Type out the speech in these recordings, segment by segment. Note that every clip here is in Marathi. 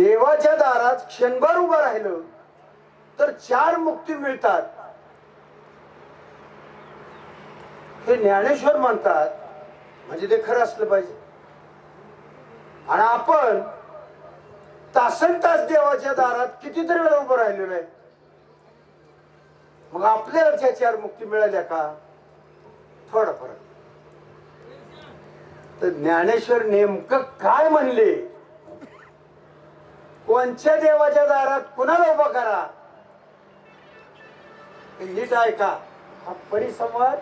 देवाच्या दारात क्षणभर उभं राहिलं तर चार मुक्ती मिळतात. हे ज्ञानेश्वर म्हणतात म्हणजे ते खरं असलं पाहिजे. आणि आपण तासन तास देवाच्या दारात कितीतरी वेळा उभं राहिलेलो आहे. मग आपल्याला त्या चार मुक्ती मिळाल्या का? थोडा फरक. तर ज्ञानेश्वर नेमकं काय म्हणले? कोणत्या देवाच्या दारात कुणाला उभा करा? नीट ऐका. हा परिसंवाद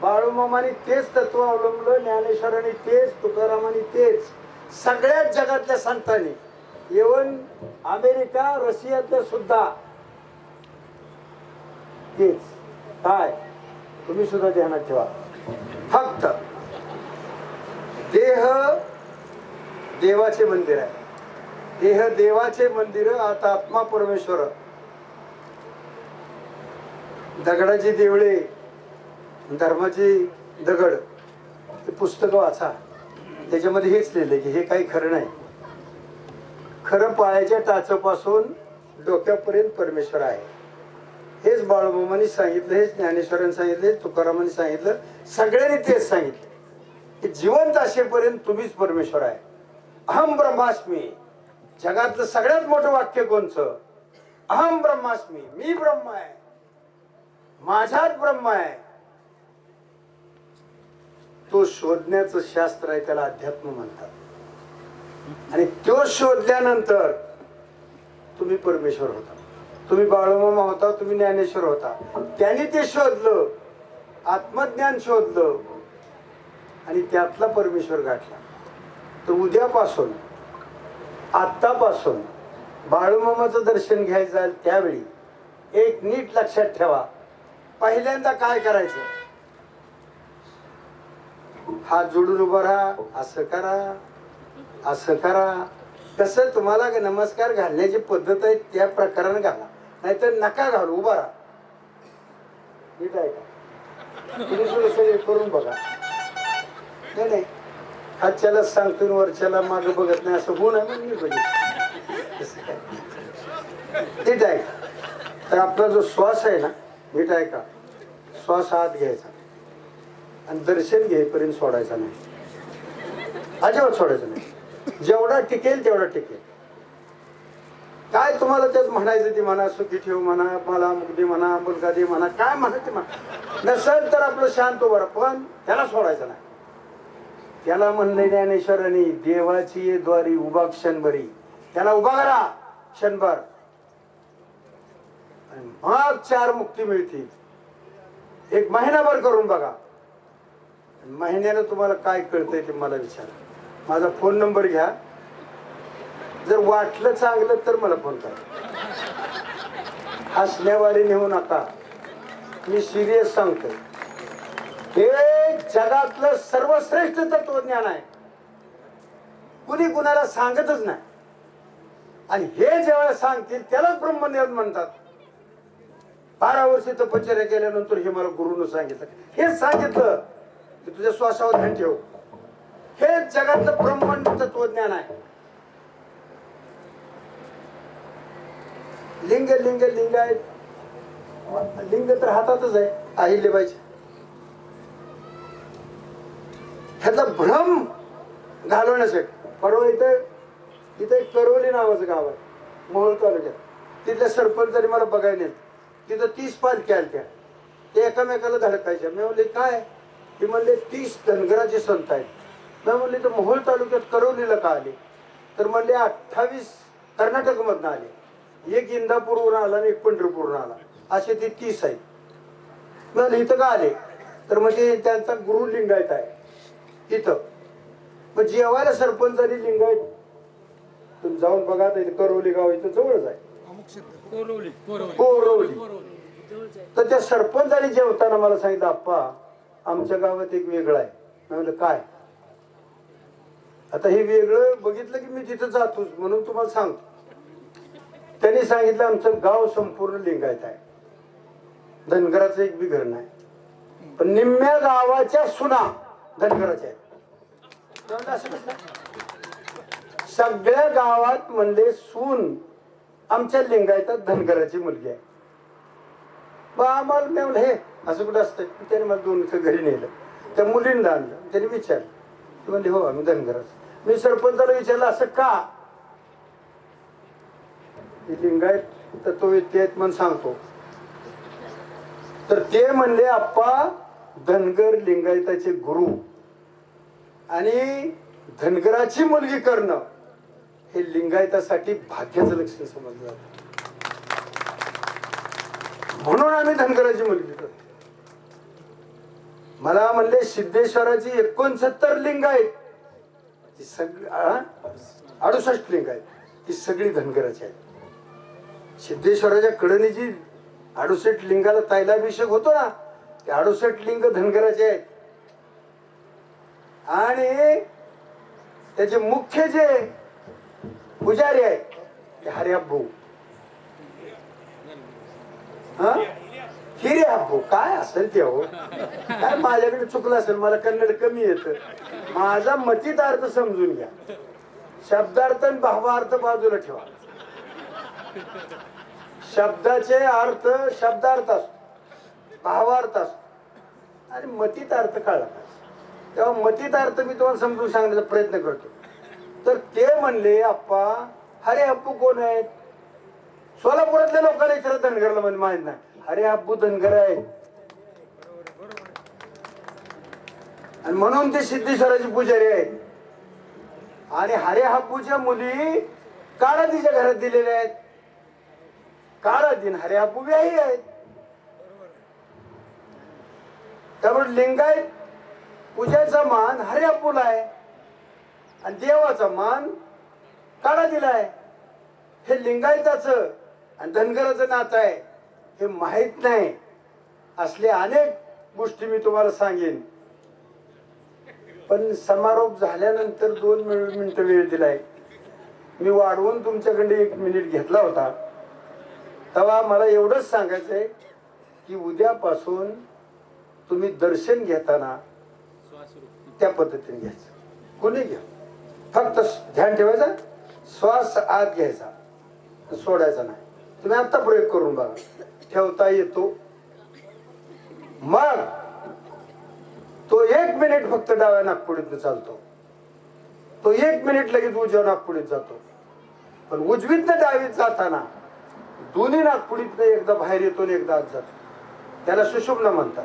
बाळूमामाने तेच तत्व अवलंबलं ज्ञानेश्वरांनी तेच तुकारामाने तेच. सगळ्याच जगातल्या संतांनी. इवन अमेरिका रशियातल्या सुद्धा. तेच. काय? तुम्ही सुद्धा ध्यानात ठेवा. फक्त देह देवाचे मंदिर आहे. देह देवाचे मंदिर आता आत्मा परमेश्वर. दगडाची देवळे धर्माची दगड ते पुस्तक वाचा. त्याच्यामध्ये हेच लिहिलंय की हे काही खरं नाही. खरं पायाच्या टाचापासून डोक्यापर्यंत परमेश्वर आहे. हेच बाळबामांनी सांगितलं हेच ज्ञानेश्वरांनी सांगितलं हेच तुकारामांनी सांगितलं सगळ्यांनी तेच सांगितलं. की जिवंत असेपर्यंत तुम्हीच परमेश्वर आहे. अहम ब्रह्मास्मी. जगातलं सगळ्यात मोठं वाक्य कोणचं? अहम ब्रह्मास्मी मी ब्रह्म आहे. माझ्यात ब्रह्म आहे. तो शोधण्याचं शास्त्र आहे त्याला अध्यात्म म्हणतात. आणि तो शोधल्यानंतर तुम्ही परमेश्वर होता. तुम्ही बाळूमामा होता तुम्ही ज्ञानेश्वर होता. त्यांनी ते शोधलं आत्मज्ञान शोधलं आणि त्यातला परमेश्वर गाठला. तर उद्यापासून आत्तापासून बाळूमामाचं दर्शन घ्यायचं जाईल त्यावेळी एक नीट लक्षात ठेवा. पहिल्यांदा काय करायचं? हा जोडून उभं राहा असं करा असं करा. तसं तुम्हाला नमस्कार घालण्याची पद्धत आहे त्या प्रकाराने घाला. नाहीतर नका घालू उभा राहा. नीट आहे का? तुम्ही करून बघा. नाही नाही. हातच्याला सांगतो वरच्याला माग बघत नाही असं गुण आहे म्हणून मी बघितलं नीट आहे का तर आपला जो श्वास आहे ना नीट आहे का श्वास आत घ्यायचा. आणि दर्शन घेईपर्यंत सोडायचा नाही. अजिबात सोडायचं नाही. जेवढा टिकेल तेवढा टिकेल. काय तुम्हाला त्यात म्हणायचं ते म्हणा सुखी ठेव म्हणा मला मुगदी म्हणा मुलगा दे म्हणा काय म्हणा ते म्हणा. नसेल तर आपलं शांत उभं पण त्याला सोडायचं नाही. त्याला म्हणले ज्ञानेश्वरांनी देवाची द्वारी उभा क्षणभरी. त्याला उभा करा क्षणभर. आणि मग चार मुक्ती मिळतील. एक महिनाभर करून बघा. महिन्यानं तुम्हाला काय कळतंय ते मला विचारा. माझा फोन नंबर घ्या. जर वाटलं चांगलं तर मला फोन करा. हसण्यावारी नेऊ नका. मी सिरियस सांगतो हे जगातलं सर्वश्रेष्ठ तत्वज्ञान आहे. कुणी कुणाला सांगतच नाही. आणि हे जेव्हा सांगतील त्यालाच ब्रह्मज्ञान म्हणतात. बारा वर्षी तपश्चर्या केल्यानंतर हे मला गुरुनं सांगितलं. हेच सांगितलं की तुझ्या श्वासावर ध्यान ठेव. हे जगातलं ब्रह्मांड तत्वज्ञान आहे. लिंग लिंग लिंग आहे लिंग तर हातातच आहे. अहिल्याबाईच्या ह्यातला भ्रम घालवण्यासाठी परवा इथं इथे करोली करवली नावाचं गाव आहे मोहोळ तालुक्यात. तिथल्या सरपंचाने मला बघायला येत. तिथं तीस पालख्या आल्या ते एकामेकाला धडकायच्या. मी म्हणले काय? ते म्हणले तीस धनगराचे संत आहेत. मी म्हणले तर मोहोळ तालुक्यात करवलीला का आले? तर म्हणले अठ्ठावीस कर्नाटकमधनं आले. एक इंदापूरवरून आला आणि एक पंढरपूरवरून आला. असे ते तीस आहेत. मी इथं का आले? तर म्हणजे त्यांचा गुरु लिंगायत आहे. तिथं मग जेवायला सरपंचानी लिंगायत तुम्ही जाऊन बघा इथं करवली गाव इथं जवळच आहे. कोरवली तर त्या सरपंचाने जेवताना मला सांगितलं आप्पा आमच्या गावात एक वेगळं आहे. मी म्हणलं काय? आता हे वेगळं बघितलं की मी तिथं जातोच म्हणून तुम्हाला सांगतो. त्यांनी सांगितलं आमचं गाव संपूर्ण लिंगायत आहे. धनगराचं एक बी घर नाही पण निम्म्या गावाच्या सुना धनगराच्या आहेत? सगळ्या गावात म्हणले सून आमच्या लिंगायतात धनगराची मुलगी आहे. बा आम्हाला मी म्हणलं हे असं कुठं असतं त्याने मला दोन घरी नेलं. त्या मुलींना आणलं. त्याने विचारलं. ती म्हणली हो आम्ही धनगराच. मी सरपंचाला विचारलं असं का? ते लिंगायत तत्व आहेत म्हणून सांगतो. तर ते म्हणले आप्पा धनगर लिंगायताचे गुरु. आणि धनगराची मुलगी करणं हे लिंगायतासाठी भाग्याचं लक्षण समजलं जातं. म्हणून आम्ही धनगराची मुलगी करतो. मला म्हणले सिद्धेश्वराची एकोणसत्तर लिंग आहेत. ती सगळी अडुसष्ट लिंग आहेत. ती सगळी धनगराची आहेत. सिद्धेश्वराच्या कडणीची अडुसष्ट लिंगाला तैलाभिषेक होतो ना ते अडुसष्ट लिंग धनगराचे आहेत. आणि त्याचे मुख्य जे पुजारी आहेत ते हरिअब्बू हा? हिरे अब्बू. काय असेल ते हो? काय माझ्याकडे चुकलं असेल? मला कन्नड कमी येत. माझा मतीत अर्थ समजून घ्या. शब्दार्थ आणि भावार्थ बाजूला ठेवा. शब्दाचे अर्थ शब्दार्थ असतो. भावार्थ असतो. आणि मतीत अर्थ कळला. तेव्हा मतीत अर्थ मी तुम्हाला समजून सांगण्याचा प्रयत्न करतो. तर ते म्हणले आप्पा हरे अप्पू कोण आहेत? सोलापुरातल्या लोकांना इतर धनगरला म्हणजे माहीत नाही. अरे अप्पू धनगर आहेत. आणि म्हणून ते सिद्धेश्वराचे पुजारी आहेत. आणि हरे हापूच्या मुली काळातीच्या घरात दिलेल्या आहेत. काळातीन हरे हापू व्याही आहेत. त्यामुळे लिंगायत पूजेचा मान हरे हापूला आहे. आणि देवाचा मान काळा दिलाय हे लिंगायताचं आणि धनगराचं नातं आहे. हे माहीत नाही. असले अनेक गोष्टी मी तुम्हाला सांगेन. पण समारोप झाल्यानंतर दोन मिनिटं वेळ दिलाय. मी वाढवून तुमच्याकडे एक मिनिट घेतला होता. तेव्हा मला एवढंच सांगायचंय की उद्यापासून तुम्ही दर्शन घेताना त्या पद्धतीने घ्यायचं. कोणी घ्या. फक्त ध्यान ठेवायचं श्वास आत घ्यायचा. सोडायचा नाही. तुम्ही आता प्रयोग करून बघा. ठेवता येतो. मग तो एक मिनिट फक्त डाव्या नागपुडीत चालतो. तो एक मिनिट लगेच उजव्या नागपुडीत जातो. पण उजवीत डावीत जाताना दोन्ही नागपुडीत एकदा बाहेर येतो आणि एकदा आत जातो. त्याला सुशुभना म्हणतात.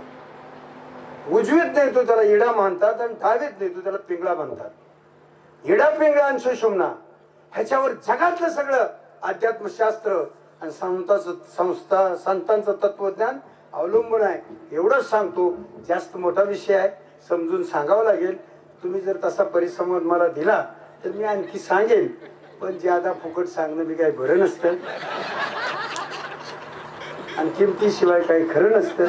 उजवीत नाही तो त्याला इडा मानतात आणि डावीत नाही तो त्याला पिंगळा म्हणतात इडा पिंगळा आणि सुषुम्ना ह्याच्यावर जगातलं सगळं अध्यात्मशास्त्र आणि संतांचं संस्था संतांचं तत्वज्ञान अवलंबून आहे. एवढंच सांगतो जास्त मोठा विषय आहे. समजून सांगावं लागेल. तुम्ही जर तसा परिसंवाद मला दिला तर मी आणखी सांगेन. पण जे आता फुकट सांगणं मी काही बरं नसतं. आणि किमतीशिवाय काही खरं नसतं.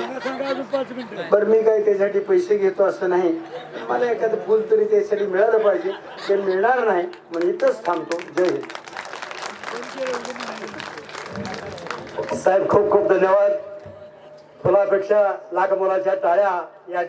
बरं मी काय त्यासाठी पैसे घेतो असं नाही. मला एखादं फुल तरी त्यासाठी मिळालं पाहिजे. ते मिळणार नाही म्हणून इथंच थांबतो. जय हिंद. साहेब खूप खूप धन्यवाद. फुलापेक्षा लाख मोलाच्या टाळ्या या